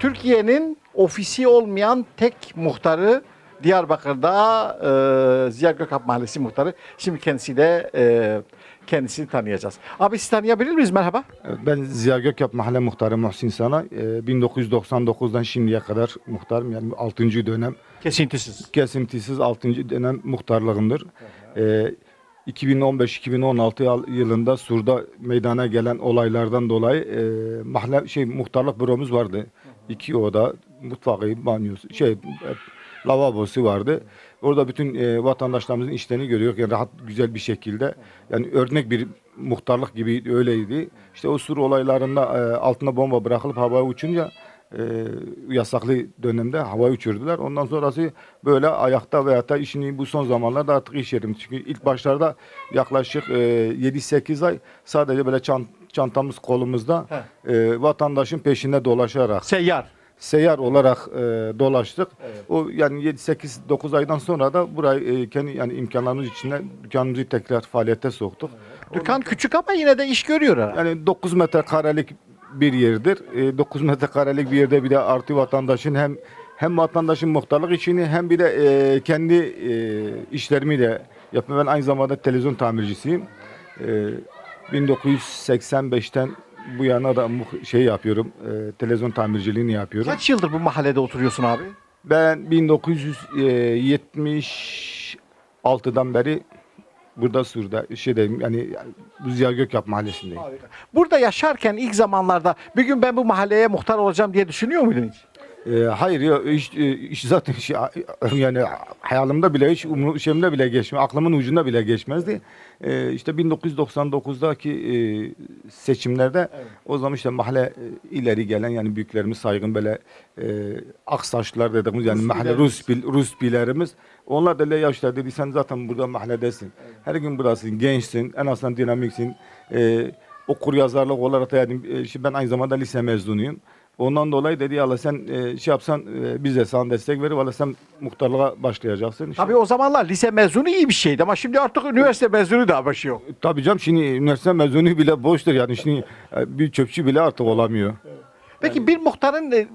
Türkiye'nin ofisi olmayan tek muhtarı Diyarbakır'da e, Ziya Gökalp Mahallesi muhtarı. Şimdi kendisiyle e, kendisini tanıyacağız. Abi sizi tanıyabilir miyiz? Merhaba. Ben Ziya Gökyap Mahalle Muhtarı Muhsin Sana. Ee, 1999'dan şimdiye kadar muhtarım. Yani 6. dönem Kesintisiz. kesintisiz 6. dönem muhtarlığımdır. Ee, 2015-2016 yıl- yılında Sur'da meydana gelen olaylardan dolayı e, mahalle şey muhtarlık büromuz vardı. İki oda, mutfağı, banyosu, şey lavabosu vardı. Orada bütün e, vatandaşlarımızın işlerini görüyor. Yani rahat güzel bir şekilde. Yani örnek bir muhtarlık gibi öyleydi. İşte o Sur olaylarında e, altına bomba bırakılıp havaya uçunca e, yasaklı dönemde havaya uçurdular. Ondan sonrası böyle ayakta veyahut da işini bu son zamanlarda artık iş yerim. Çünkü ilk başlarda yaklaşık e, 7-8 ay sadece böyle çant, çantamız kolumuzda e, vatandaşın peşinde dolaşarak Seyyar. seyyar olarak e, dolaştık. O yani 7-8-9 aydan sonra da burayı e, kendi yani imkanlarımız içinde dükkanımızı tekrar faaliyete soktuk. Dükkan küçük ama yine de iş görüyor herhalde. Yani 9 metrekarelik bir yerdir. E, 9 metrekarelik bir yerde bir de artı vatandaşın hem hem vatandaşın muhtarlık işini hem bir de e, kendi e, işlerimi de yapıyorum. Ben aynı zamanda televizyon tamircisiyim. E, 1985'ten bu yana da şey yapıyorum. E, televizyon tamirciliğini yapıyorum. Kaç yıldır bu mahallede oturuyorsun abi? Ben e, 1976'dan beri burada Sur'da şeydeyim. Yani Ziya Gökyap mahallesindeyim. Burada yaşarken ilk zamanlarda bir gün ben bu mahalleye muhtar olacağım diye düşünüyor muydun hiç? Ee, hayır ya e, iş zaten şey, yani hayalimde bile hiç umur, şeyimde bile geçmez, aklımın ucunda bile geçmezdi. Ee, işte 1999'daki e, seçimlerde o zaman işte mahalle e, ileri gelen yani büyüklerimiz saygın böyle e, aksaçlar dediğimiz yani mahalle Rus bil, Rus bilerimiz onlar da ya işte dedi sen zaten burada mahalledesin. Her gün buradasın, gençsin, en azından dinamiksin. E, okur yazarlık olarak da yani e, şimdi ben aynı zamanda lise mezunuyum. Ondan dolayı dedi Allah sen e, şey yapsan e, biz de sana destek verir. Valla sen muhtarlığa başlayacaksın. İşte, Tabii o zamanlar lise mezunu iyi bir şeydi ama şimdi artık üniversite mezunu da başı yok. Tabii canım şimdi üniversite mezunu bile boştur. Yani şimdi e, bir çöpçü bile artık olamıyor. Peki bir muhtarın e,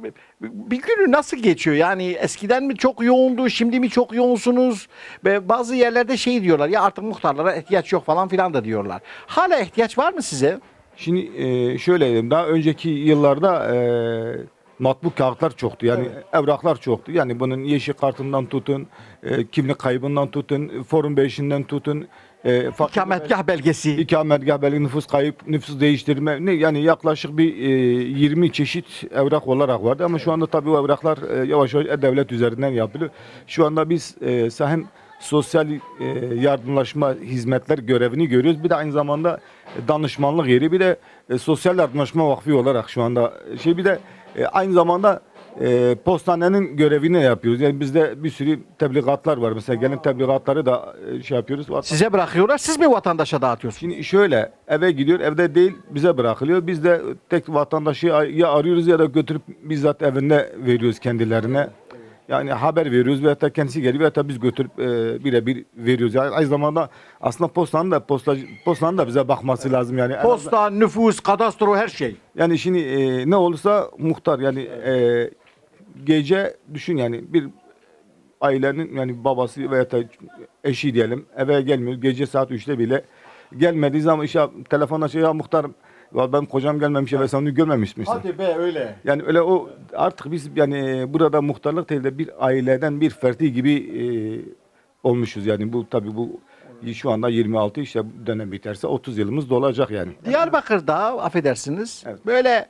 bir günü nasıl geçiyor? Yani eskiden mi çok yoğundu, şimdi mi çok yoğunsunuz? Ve bazı yerlerde şey diyorlar ya artık muhtarlara ihtiyaç yok falan filan da diyorlar. Hala ihtiyaç var mı size? Şimdi e, şöyle diyeyim, daha önceki yıllarda e, matbu kağıtlar çoktu. Yani evraklar çoktu. Yani bunun yeşil kartından tutun, e, kimlik kaybından tutun, forum beşinden tutun. E, fakir- İkametgah belgesi. İkametgah belge nüfus kayıp, nüfus değiştirme ne yani yaklaşık bir e, 20 çeşit evrak olarak vardı ama şu anda tabii o evraklar e, yavaş yavaş e-devlet üzerinden yapılıyor. Şu anda biz e, hem sosyal e, yardımlaşma hizmetler görevini görüyoruz. Bir de aynı zamanda e, danışmanlık yeri bir de e, sosyal yardımlaşma vakfı olarak şu anda şey bir de e, aynı zamanda e, postanenin görevini yapıyoruz. Yani bizde bir sürü tebligatlar var. Mesela gelen tebligatları da e, şey yapıyoruz. Size bırakıyorlar, siz mi vatandaşa dağıtıyorsunuz? Şimdi şöyle eve gidiyor evde değil bize bırakılıyor. Biz de tek vatandaşı ya arıyoruz ya da götürüp bizzat evinde veriyoruz kendilerine. Yani haber veriyoruz veya da kendisi geliyor veya da biz götürüp e, birebir veriyoruz. Yani aynı zamanda aslında postanın da postacı, postanın da bize bakması lazım yani. En azından- Posta, nüfus, kadastro her şey. yani şimdi e, ne olursa muhtar yani e, gece düşün yani bir ailenin yani babası veya da eşi diyelim eve gelmiyor gece saat 3'te bile gelmediği zaman işte telefonla şey ya muhtar ya ben kocam gelmemiş ve sen onu görmemiş misin? be öyle. Yani öyle o artık biz yani burada muhtarlık değil de bir aileden bir ferdi gibi e, olmuşuz yani bu tabii bu şu anda 26 işte dönem biterse 30 yılımız dolacak yani. Diyarbakır'da affedersiniz Evet. böyle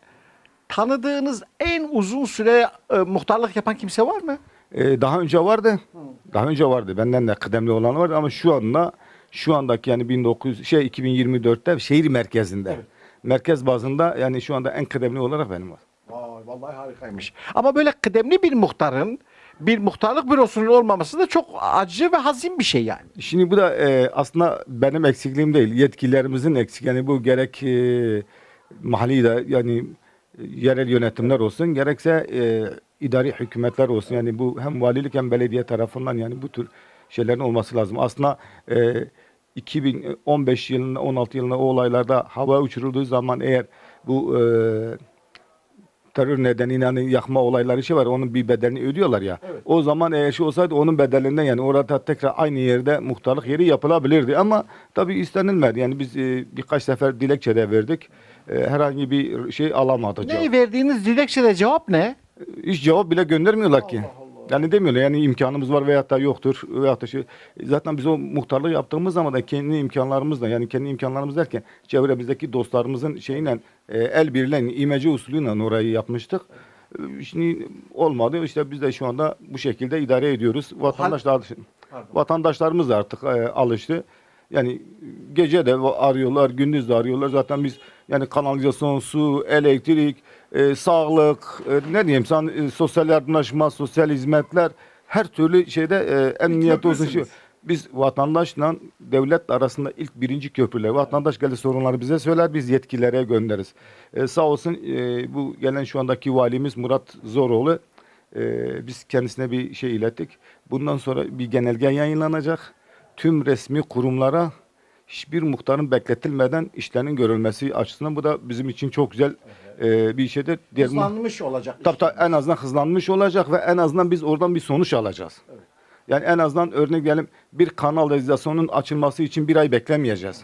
tanıdığınız en uzun süre e, muhtarlık yapan kimse var mı? Ee, daha önce vardı. Daha önce vardı. Benden de kıdemli olan vardı ama şu anda şu andaki yani 19 şey 2024'te şehir merkezinde. Merkez bazında yani şu anda en kıdemli olarak benim var. Vay vallahi harikaymış. Ama böyle kıdemli bir muhtarın bir muhtarlık bürosunun olmaması da çok acı ve hazin bir şey yani. Şimdi bu da e, aslında benim eksikliğim değil. Yetkililerimizin eksik. Yani bu gerek e, mahalli de yani e, yerel yönetimler olsun gerekse e, idari hükümetler olsun. Yani bu hem valilik hem belediye tarafından yani bu tür şeylerin olması lazım. Aslında e, 2015 yılında 16 yılında o olaylarda hava uçurulduğu zaman eğer bu e, terör nedeniyle hani yakma olayları şey var onun bir bedelini ödüyorlar ya. O zaman eğer şey olsaydı onun bedelinden yani orada tekrar aynı yerde muhtarlık yeri yapılabilirdi ama tabii istenilmedi. Yani biz e, birkaç sefer dilekçe de verdik. E, herhangi bir şey alamadık. cevap. Ne verdiğiniz dilekçede cevap ne? Hiç cevap bile göndermiyorlar ki. Yani demiyorlar yani imkanımız var veyahut da yoktur veyahut da şey. Zaten biz o muhtarlığı yaptığımız zaman da kendi imkanlarımızla yani kendi imkanlarımız derken çevremizdeki dostlarımızın şeyle e, el birliğiyle imece usulüyle orayı yapmıştık. E, Şimdi olmadı. İşte biz de şu anda bu şekilde idare ediyoruz. Vatandaşlar vatandaşlarımız da artık e, alıştı. Yani gece de arıyorlar, gündüz de arıyorlar. Zaten biz yani kanalizasyon, su, elektrik, e, sağlık, e, ne diyeyim sen e, sosyal yardımlaşma, sosyal hizmetler her türlü şeyde e, emniyet olsun şey. Biz vatandaşla devlet arasında ilk birinci köprüler. Vatandaş geldi sorunları bize söyler, biz yetkililere göndeririz. E, sağ olsun e, bu gelen şu andaki valimiz Murat Zoroğlu. e, biz kendisine bir şey ilettik. Bundan sonra bir genelge yayınlanacak. Tüm resmi kurumlara hiçbir muhtarın bekletilmeden işlerinin görülmesi açısından bu da bizim için çok güzel e, bir şeydir. Diğer mu- Hızlanmış olacak. Tabii tabii en azından hızlanmış olacak ve en azından biz oradan bir sonuç alacağız. Yani en azından örnek diyelim bir kanalizasyonun açılması için bir ay beklemeyeceğiz.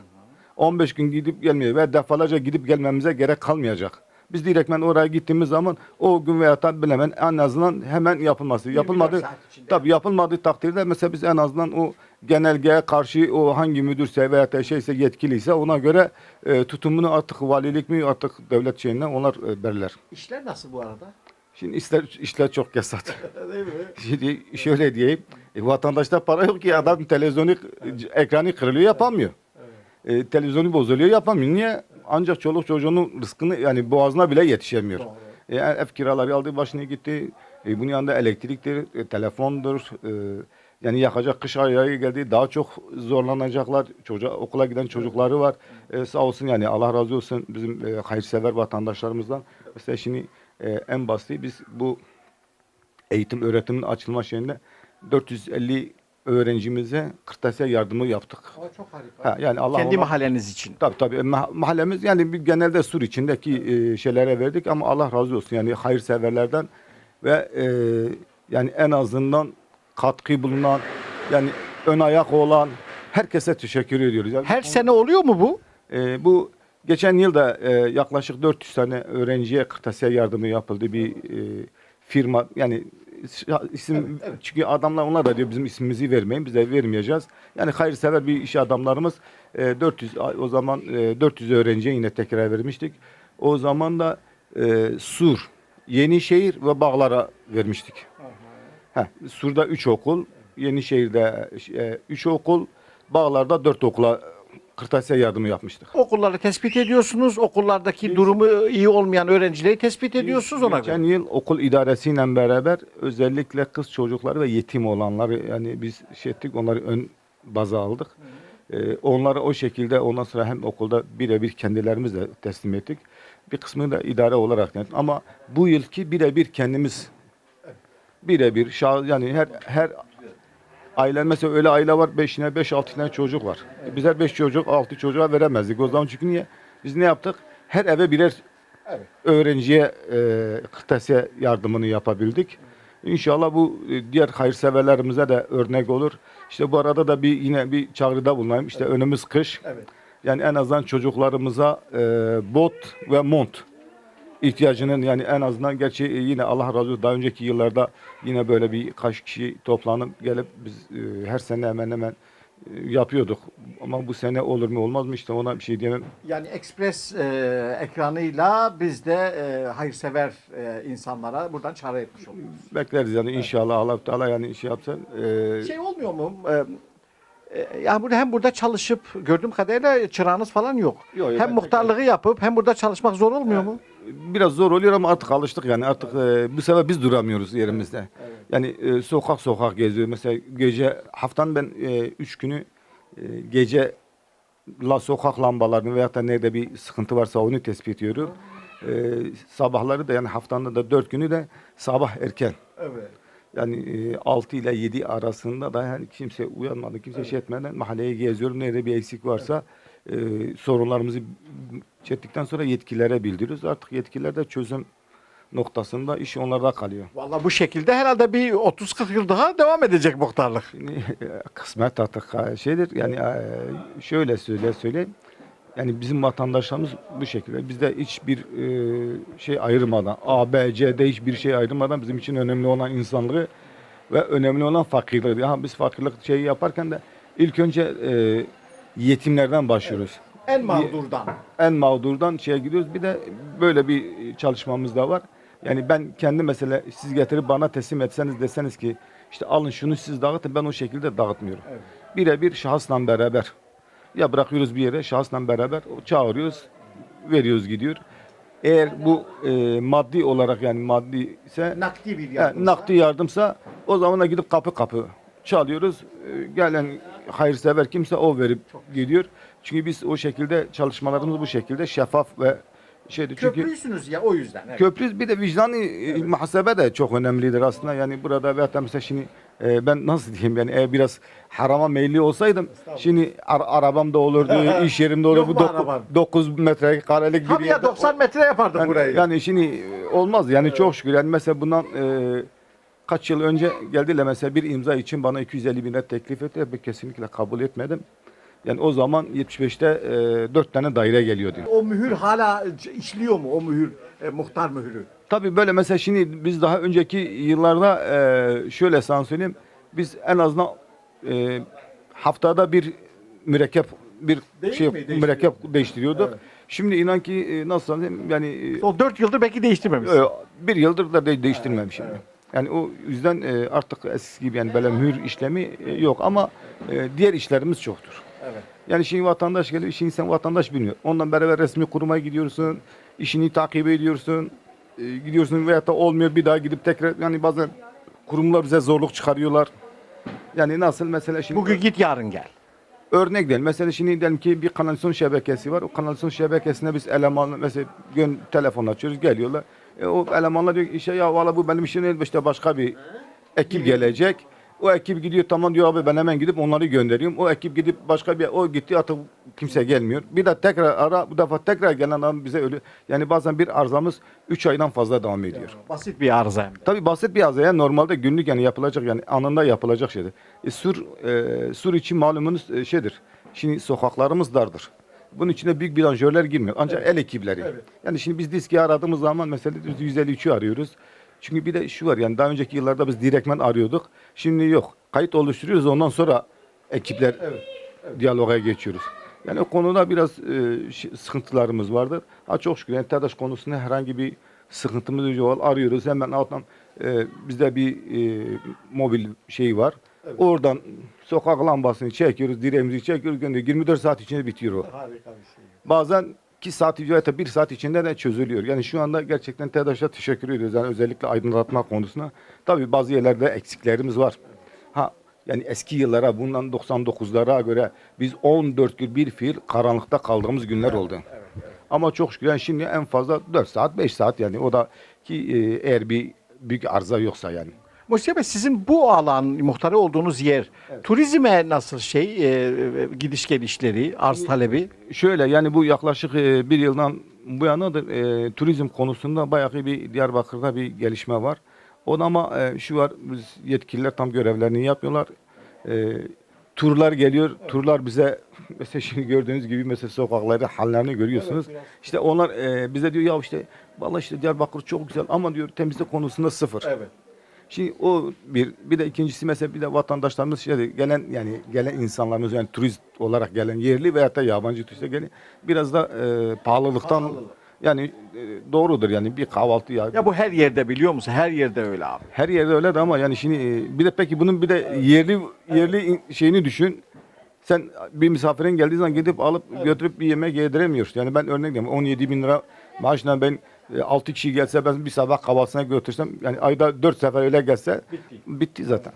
15 gün gidip gelmeye ve defalarca gidip gelmemize gerek kalmayacak. Biz direktmen oraya gittiğimiz zaman o gün veya da bilemen en azından hemen yapılması. Yapılmadı. Tabii yapılmadığı takdirde mesela biz en azından o genelgeye karşı o hangi müdürse veya da şeyse yetkiliyse ona göre e, tutumunu artık valilik mi artık devlet şeyinden onlar e, belirler. İşler nasıl bu arada? Şimdi işler, işler çok kesat. Değil mi? Şimdi şöyle diyeyim. E, vatandaşta para yok ki adam televizyonu ekranı kırılıyor yapamıyor. E, televizyonu bozuluyor yapamıyor. Niye? Ancak çoluk çocuğunun rızkını yani boğazına bile yetişemiyor. E, ev kiraları aldı başına gitti. E, bunun yanında elektriktir, e, telefondur. e, yani yakacak kış ayı geldi. Daha çok zorlanacaklar. Çocuğa, okula giden çocukları var. E, sağ olsun yani Allah razı olsun bizim e, hayırsever vatandaşlarımızdan. Mesela şimdi e, en basiti biz bu eğitim öğretimin açılma şeyinde 450 öğrencimize kırtasiye yardımı yaptık. çok harika. Ha, yani Allah Kendi ona- mahalleniz için. Tabii tabii ma- mahallemiz yani bir genelde sur içindeki e, şeylere verdik ama Allah razı olsun yani hayırseverlerden ve e, yani en azından katkı bulunan yani ön ayak olan herkese teşekkür ediyoruz. Yani Her sene oluyor mu bu? e, bu geçen yıl da e, yaklaşık 400 tane öğrenciye kırtasiye yardımı yapıldı bir e, firma yani isim çünkü adamlar onlar da diyor bizim ismimizi vermeyin biz de vermeyeceğiz. Yani hayırsever bir iş adamlarımız e, 400 a- o zaman e, 400 öğrenciye yine tekrar vermiştik. O zaman da e, Sur, Yenişehir ve Bağlar'a vermiştik. Heh, Sur'da 3 okul, Yenişehir'de 3 okul, Bağlar'da 4 okula kırtasiye yardımı yapmıştık. Okulları tespit ediyorsunuz. Okullardaki durumu iyi olmayan öğrencileri tespit ediyorsunuz ona Geçen göre. yıl okul idaresiyle beraber özellikle kız çocukları ve yetim olanları yani biz şey ettik onları ön baza aldık. Ee, onları o şekilde ondan sonra hem okulda birebir kendilerimizle teslim ettik. Bir kısmını da idare olarak yaptık. Ama bu yılki birebir kendimiz birebir şah- yani her her aile mesela öyle aile var 5 tane 5 6 tane çocuk var. Bizler 5 çocuk 6 çocuğa veremezdik. O zaman çünkü niye? Biz ne yaptık? Her eve birer öğrenciye e, kırtasiye yardımını yapabildik. İnşallah bu e, diğer hayırseverlerimize de örnek olur. İşte bu arada da bir yine bir çağrıda bulunayım. İşte önümüz kış. Evet. Yani en azından çocuklarımıza e, bot ve mont ihtiyacının yani en azından gerçi e, yine Allah razı olsun daha önceki yıllarda yine böyle bir kaç kişi toplanıp gelip biz e, her sene hemen hemen e, yapıyorduk. Ama bu sene olur mu olmaz mı işte ona bir şey diyemem. Yani ekspres e, ekranıyla biz de e, hayırsever e, insanlara buradan çağrı etmiş oluyoruz. Bekleriz yani inşallah Allah Teala yani şey yapsa. e, Şey olmuyor mu? E, e, yani burada hem burada çalışıp gördüğüm kadarıyla çırağınız falan yok. Yok, yok, hem ben muhtarlığı yapıp hem burada çalışmak zor olmuyor mu? Biraz zor oluyor ama artık alıştık yani artık e, bu sefer biz duramıyoruz yerimizde. Yani e, sokak sokak geziyor. Mesela gece haftanın ben e, üç günü e, gece la sokak lambalarını veyahut da nerede bir sıkıntı varsa onu tespit ediyorum. E, sabahları da yani haftanın da dört günü de sabah erken. Evet. Yani e, 6 ile 7 arasında da yani kimse uyanmadı, kimse şey etmeden mahalleye geziyorum. Nerede bir eksik varsa e, sorunlarımızı çektikten sonra yetkililere bildiriyoruz. Artık yetkililer de çözüm noktasında iş onlarda kalıyor. Vallahi bu şekilde herhalde bir 30-40 yıl daha devam edecek muhtarlık. Şimdi e, kısmet artık e, şeydir. Yani e, şöyle söyle söyleyeyim. Yani bizim vatandaşlarımız bu şekilde. Bizde hiçbir e, şey ayırmadan, A, B, C'de hiçbir şey ayırmadan bizim için önemli olan insanlığı ve önemli olan fakirliği. Ha, biz fakirlik şeyi yaparken de ilk önce yetimlerden başlıyoruz. En mağdurdan. En mağdurdan şeye gidiyoruz. Bir de böyle bir çalışmamız da var. Yani ben kendi mesela siz getirip bana teslim etseniz deseniz ki işte alın şunu siz dağıtın ben o şekilde dağıtmıyorum. Birebir şahısla beraber ya bırakıyoruz bir yere şahısla beraber çağırıyoruz veriyoruz gidiyor. Eğer bu e, maddi olarak yani maddi ise Nakdi bir He, yardım. nakdi yardımsa o zaman da gidip kapı kapı çalıyoruz. Ee, Gelen hayırsever kimse o verip gidiyor. Çünkü biz o şekilde çalışmalarımız bu şekilde şeffaf ve şeydi. Çünkü Köprüysünüz ya o yüzden. Evet. köprü bir de vicdani e, muhasebe de çok önemlidir aslında. Yani burada veyahut da mesela şimdi e, ben nasıl diyeyim yani eğer biraz harama meyilli olsaydım şimdi ar- arabam da olurdu, iş yerim de Yok olurdu. mu Bu araban? 9 metrekarelik bir Tabii ya yerde- 90 metre yapardık yani, burayı. yani şimdi e, olmaz yani çok şükür. Yani mesela bundan e, kaç yıl önce geldiler mesela bir imza için bana 250 bin lira teklif etti. Ben kesinlikle kabul etmedim. Yani o zaman 75'te e, 4 tane daire geliyordu. O mühür hala işliyor mu o mühür, e, muhtar mühürü? Tabii böyle mesela şimdi biz daha önceki yıllarda e, şöyle sana söyleyeyim. Biz en azından e, haftada bir mürekkep bir Değil şey mi? Mürekkep değiştiriyorduk. Evet. Şimdi inan ki e, nasıl söyleyeyim yani e, O 4 yıldır belki değiştirmemiş. Ee, bir yıldır da de- değiştirmemişim. Yani o yüzden e, artık eskisi gibi yani böyle mühür işlemi e, yok ama e, diğer işlerimiz çoktur. Evet. Yani şimdi vatandaş geliyor, şimdi sen vatandaş bilmiyor. Ondan beraber resmi kuruma gidiyorsun, işini takip ediyorsun, e, gidiyorsun veyahut da olmuyor bir daha gidip tekrar yani bazen kurumlar bize zorluk çıkarıyorlar. Yani nasıl mesela şimdi Bugün git yarın gel. Örnek değil. Mesela şimdi diyelim ki bir kanalizasyon şebekesi var. O kanalizasyon şebekesine biz eleman mesela gün telefon açıyoruz geliyorlar. E, o elemanlar diyor ki işte ya valla bu benim işim değil işte başka bir ekip gelecek. O ekip gidiyor tamam diyor abi ben hemen gidip onları gönderiyorum. O ekip gidip başka bir o gitti artık kimse gelmiyor. Bir de tekrar ara bu defa tekrar gelen adam bize öyle yani bazen bir arzamız 3 aydan fazla devam ediyor. Basit bir arıza hem de. Tabii basit bir azaya normalde günlük yani yapılacak yani anında yapılacak şeydir. E, sur e, sur için malumunuz e, şeydir. Şimdi sokaklarımız dardır. Bunun içine büyük bilanjörler girmiyor. Ancak el ekipleri. Yani şimdi biz diski aradığımız zaman mesela biz 153'ü arıyoruz. Çünkü bir de şu var yani daha önceki yıllarda biz direktmen arıyorduk. Şimdi yok. Kayıt oluşturuyoruz ondan sonra ekipler diyaloga geçiyoruz. Yani o konuda biraz e, sıkıntılarımız vardır. Ha çok şükür yani TEDAŞ konusunda herhangi bir sıkıntımız yok. Arıyoruz hemen alttan e, bizde bir e, mobil şey var. Oradan sokak lambasını çekiyoruz, direğimizi çekiyoruz, gönderiyoruz. 24 saat içinde bitiyor o. Harika bir şey. Bazen 2 saat ya da 1 saat içinde de çözülüyor. Yani şu anda gerçekten TEDAŞ'a teşekkür ediyoruz. Yani özellikle aydınlatma konusuna. Tabii bazı yerlerde eksiklerimiz var. Ha yani eski yıllara bundan 99'lara göre biz 14 gün bir fiil karanlıkta kaldığımız günler oldu. Ama çok şükür yani şimdi en fazla 4 saat 5 saat yani o da ki e, eğer bir büyük arıza yoksa yani. Mustafa Bey sizin bu alan muhtarı olduğunuz yer turizme nasıl şey e, e, gidiş gelişleri, arz talebi? Şöyle yani bu yaklaşık e, bir yıldan bu yanadır e, turizm konusunda bayağı bir Diyarbakır'da bir gelişme var. O da ama e, şu var biz yetkililer tam görevlerini yapıyorlar. E, turlar geliyor. Turlar bize mesela şimdi gördüğünüz gibi mesela sokaklarda hallerini görüyorsunuz. işte onlar e, bize diyor ya işte vallahi işte Diyarbakır çok güzel ama diyor temizlik konusunda sıfır. Evet. Şimdi o bir bir de ikincisi mesela bir de vatandaşlarımız şey gelen yani gelen insanlarımız yani turist olarak gelen yerli veya da yabancı turiste gelen biraz da e, pahalılıktan Pahalılık. yani e, doğrudur yani bir kahvaltı ya, Ya bu her yerde biliyor musun? Her yerde öyle abi. her yerde öyle de ama yani şimdi e, bir de peki bunun bir de yerli yerli in- şeyini düşün. Sen bir misafirin geldiği zaman gidip alıp götürüp bir yemek yediremiyorsun. Yani ben örnek veriyorum 17 bin lira maaşla ben 6 kişi gelse ben bir sabah kahvaltısına götürsem yani ayda 4 sefer öyle gelse Bitti. bitti zaten.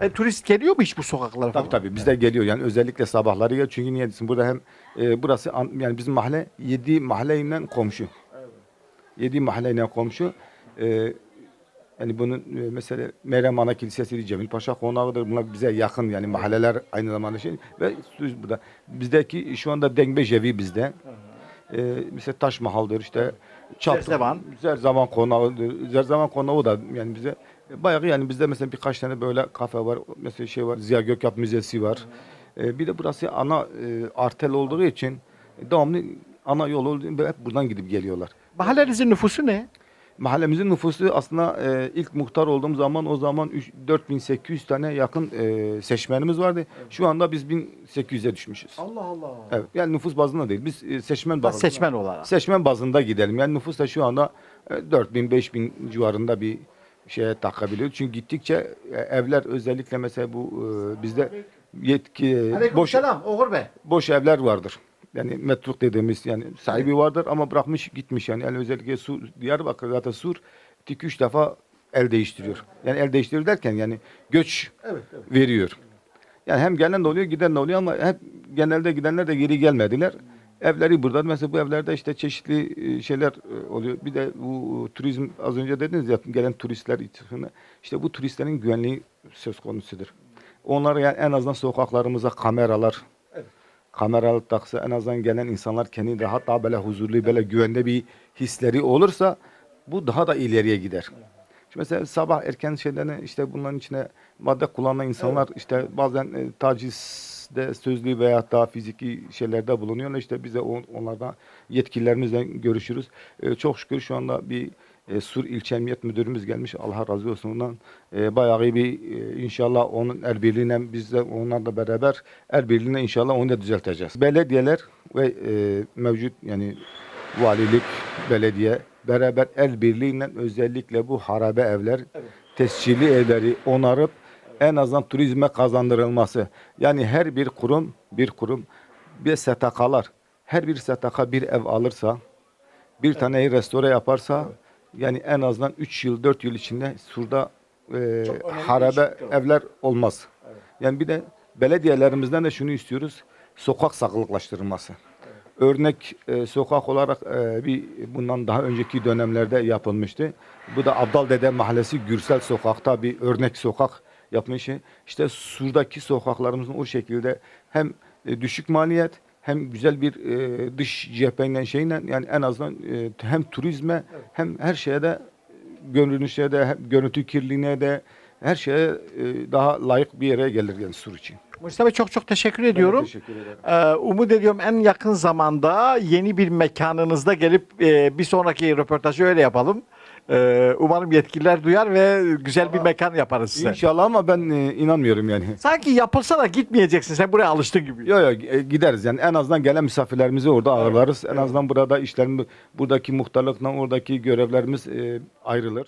E, turist geliyor mu hiç bu sokaklara falan? Tabii tabii bizde geliyor yani özellikle sabahları geliyor çünkü niye desin burada hem e, burası an- yani bizim mahalle 7 mahalleyle komşu. 7 mahalleyle komşu. E, Yani bunun e, mesela Meryem Ana Kilisesi, Cemil Paşa Konağı'dır. Bunlar bize yakın yani mahalleler aynı zamanda şey. Ve burada. Bizdeki şu anda Dengbeş evi bizde. Ee, mesela Taş Mahal'dır işte. Çatı- Zerzevan. Zerzevan Konağı'dır. Zerzevan Konağı da yani bize bayağı yani bizde mesela birkaç tane böyle kafe var. Mesela şey var. Ziya Gökalp Müzesi var. Ee, bir de burası ana e, artel olduğu için devamlı ana yol olduğu için hep buradan gidip geliyorlar. Mahallenizin nüfusu ne? Mahallemizin nüfusu aslında e, ilk muhtar olduğum zaman o zaman üç- 4800 tane yakın e, seçmenimiz vardı. Şu anda biz 1800'e düşmüşüz. Allah Allah. Evet, yani nüfus bazında değil. Biz e, seçmen bazında. Seçmen olarak. Seçmen bazında gidelim. Yani nüfus da şu anda e, 4000 5000 civarında bir şeye takabiliyor. Çünkü gittikçe e, evler özellikle mesela bu e, bizde yetki boş selam Oğur Bey. boş evler vardır. Yani metruk dediğimiz yani sahibi vardır ama bırakmış gitmiş yani. yani özellikle Sur, Diyarbakır zaten Sur 2-3 defa el değiştiriyor. Yani el değiştiriyor derken yani göç Evet, evet. veriyor. Yani hem gelen de oluyor giden de oluyor ama hep genelde gidenler de geri gelmediler. Evleri burada. Mesela bu evlerde işte çeşitli e, şeyler e, oluyor. Bir de bu turizm az önce dediniz ya gelen turistler için işte bu turistlerin güvenliği söz konusudur. Onlara yani en azından sokaklarımıza kameralar kameralı taksa en azından gelen insanlar kendi rahat daha böyle huzurlu böyle güvende bir hisleri olursa bu daha da ileriye gider. Şimdi mesela sabah erken şeylerine işte bunların içine madde kullanan insanlar işte bazen e, tacizde sözlü veya daha fiziki şeylerde bulunuyor. İşte biz de on- onlardan yetkililerimizle görüşürüz. E, çok şükür şu anda bir e, Sur İlçe Emniyet Müdürümüz gelmiş. Allah razı olsun ondan. E, bayağı bir e, inşallah onun el birliğiyle biz de onlarla beraber el birliğiyle inşallah onu da düzelteceğiz. Belediyeler ve e, mevcut yani valilik, belediye beraber el birliğiyle özellikle bu harabe evler, tescilli evleri onarıp en azından turizme kazandırılması. Yani her bir kurum, bir kurum, bir STK'lar, her bir STK bir ev alırsa, bir taneyi restore yaparsa, yani en azından 3 yıl, 4 yıl içinde Sur'da e, harabe evler olmaz. Yani bir de belediyelerimizden de şunu istiyoruz, sokak sağlıklaştırılması. Örnek e, sokak olarak e, bir bundan daha önceki dönemlerde yapılmıştı. Bu da Abdal Dede Mahallesi Gürsel Sokak'ta bir örnek sokak yapmış. İşte Sur'daki sokaklarımızın o şekilde hem e, düşük maliyet hem güzel bir e, dış cepheyle şeyle yani en azından e, hem turizme hem her şeye de görünüşe de hem görüntü kirliliğine de her şeye e, daha layık bir yere gelir yani Sur için. Mustafa çok çok teşekkür ediyorum. teşekkür ederim. Ee, umut ediyorum en yakın zamanda yeni bir mekanınızda gelip e, bir sonraki röportajı öyle yapalım. Ee, umarım yetkililer duyar ve güzel bir mekan yaparız size. İnşallah ama ben e, inanmıyorum yani. Sanki yapılsa da gitmeyeceksin. Sen buraya alıştın gibi. Yok yok e, gideriz yani en azından gelen misafirlerimizi orada ağırlarız. En azından burada işlerimiz buradaki muhtarlıkla oradaki görevlerimiz e, ayrılır.